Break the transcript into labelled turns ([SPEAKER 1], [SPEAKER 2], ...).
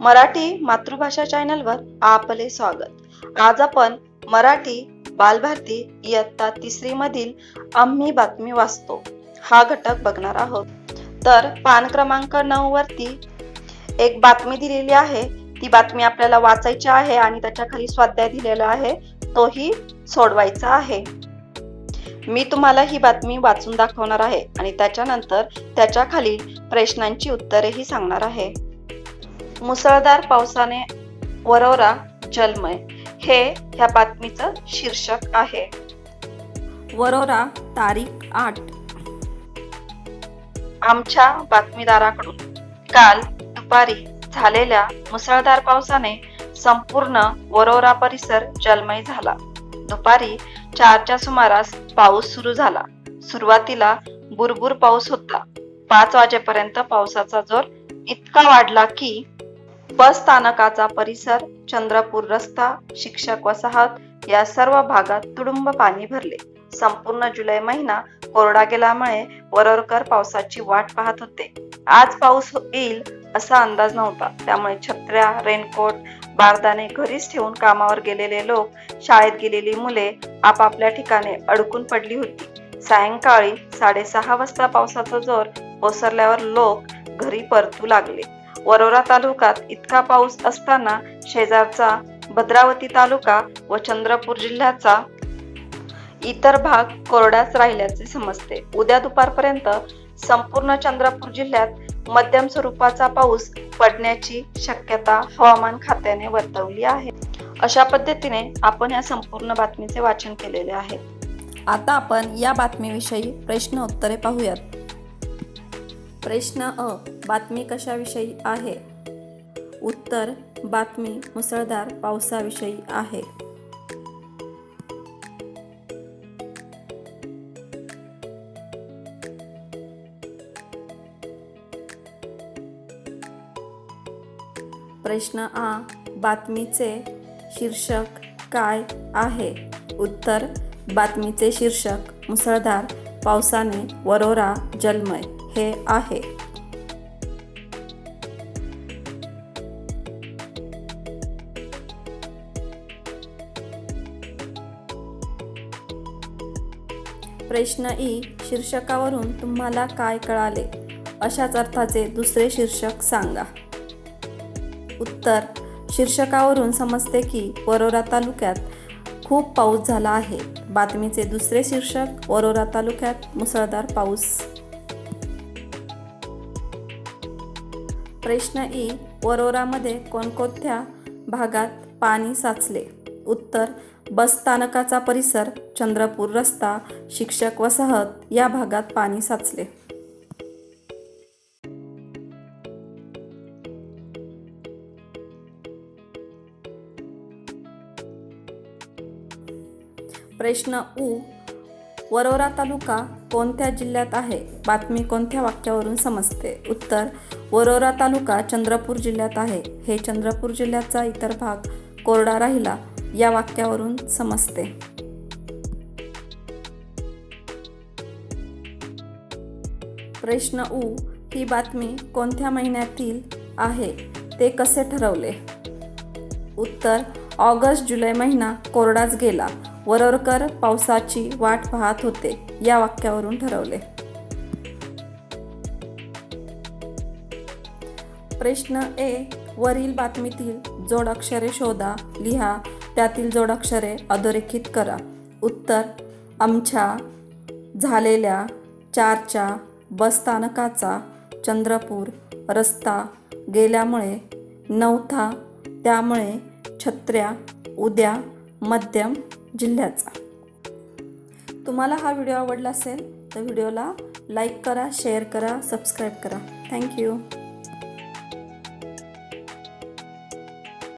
[SPEAKER 1] मराठी मातृभाषा चॅनलवर आपले स्वागत. आज आपण मराठी बालभारती इयत्ता तिसरी मधील आम्ही बातमी वाचतो. हा घटक बघणार आहोत. तर पान क्रमांक नऊ वरती एक बातमी दिलेली आहे. ती बातमी आपल्याला वाचायची आहे आणि त्याच्याखाली स्वाध्याय दिलेला आहे. तोही सोडवायचा आहे. मी तुम्हाला ही बातमी वाचून दाखवणार आहे आणि त्याच्यानंतर त्याच्याखाली प्रश्नांची उत्तरेही सांगणार आहे. मुसळधार पावसाने वरोरा जलमय हे ह्या बातमीचं शीर्षक आहे. वरोरा तारीख आठ. आमच्या बातमीदाराकडून काल दुपारी झालेल्या मुसळधार पावसाने संपूर्ण वरोरा परिसर जलमय झाला. दुपारी चारच्या सुमारास पाऊस सुरू झाला. सुरुवातीला बुरबुर पाऊस होता. पाच वाजेपर्यंत पावसाचा जोर इतका वाढला की बस स्थानकाचा परिसर चंद्रपूर रस्ता शिक्षक वसाहत या सर्व भागात तुडुंब पाणी भरले. संपूर्ण जुलै महिना कोरडा गेल्यामुळे वरवरकर पावसाची वाट पाहत होते. आज पाऊस येईल असा अंदाज नव्हता. त्यामुळे छत्र्या रेनकोट बारदाने घरीच ठेवून कामावर गेलेले लोक शाळेत गेलेली मुले आपापल्या ठिकाणी अडकून पडली होती. सायंकाळी साडेसहा वाजता पावसाचा जोर ओसरल्यावर लोक घरी परतू लागले. वरोरा तालुक्यात इतका पाऊस असताना शेजारचा भद्रावती तालुका व चंद्रपूर जिल्ह्याचा इतर भाग कोरड्याच राहिल्याचे समजते. उद्या दुपारपर्यंत संपूर्ण चंद्रपूर जिल्ह्यात मध्यम स्वरूपाचा पाऊस पडण्याची शक्यता हवामान खात्याने वर्तवली आहे. अशा पद्धतीने आपण या संपूर्ण बातमीचे वाचन केलेले आहे. आता आपण या बातमीविषयी प्रश्न उत्तरे पाहूयात. प्रश्न अ. बातमी कशाविषयी आहे? उत्तर बातमी मुसळधार पावसाविषयी आहे. प्रश्न आ बातमीचे शीर्षक काय आहे? उत्तर बातमीचे शीर्षक मुसळधार पावसाने वरोरा जलमय हे आहे. प्रश्न ई शीर्षकावरून तुम्हाला काय कळाले? अशाच अर्थाचे दुसरे शीर्षक सांगा. उत्तर शीर्षकावरून समजते की वरोरा तालुक्यात खूप पाऊस झाला आहे. बातमीचे दुसरे शीर्षक वरोरा तालुक्यात मुसळधार पाऊस. प्रश्न ई वरोरामध्ये कोणकोणत्या भागात पाणी साचले? उत्तर बस स्थानकाचा परिसर चंद्रपूर रस्ता शिक्षक वसाहत या भागात पाणी साचले. प्रश्न उ वरोरा तालुका कोणत्या जिल्ह्यात आहे? बातमी कोणत्या वाक्यावरून समजते? उत्तर वरोरा तालुका चंद्रपूर जिल्ह्यात आहे. हे चंद्रपूर जिल्ह्याचा इतर भाग कोरडा राहिला. या वाक्यावरून समजते. प्रश्न उ ही बातमी कोणत्या महिन्यातील आहे ते कसे ठरवले? उत्तर ऑगस्ट जुलै महिना कोरडाच गेला. वरोरकर पावसाची वाट पाहत होते या वाक्यावरून ठरवले. प्रश्न ए वरील बातमीतील जोडाक्षरे शोधा लिहा त्यातील जोडाक्षरे अधोरेखित करा. उत्तर आमच्या झालेल्या चारच्या बसस्थानकाचा चंद्रपूर रस्ता गेल्यामुळे नव्हता त्यामुळे छत्र्या उद्या मध्यम जिल्ह्याचा. तुम्हाला हा व्हिडिओ आवडला असेल तर व्हिडिओला लाईक करा शेअर करा सबस्क्राईब करा. थँक्यू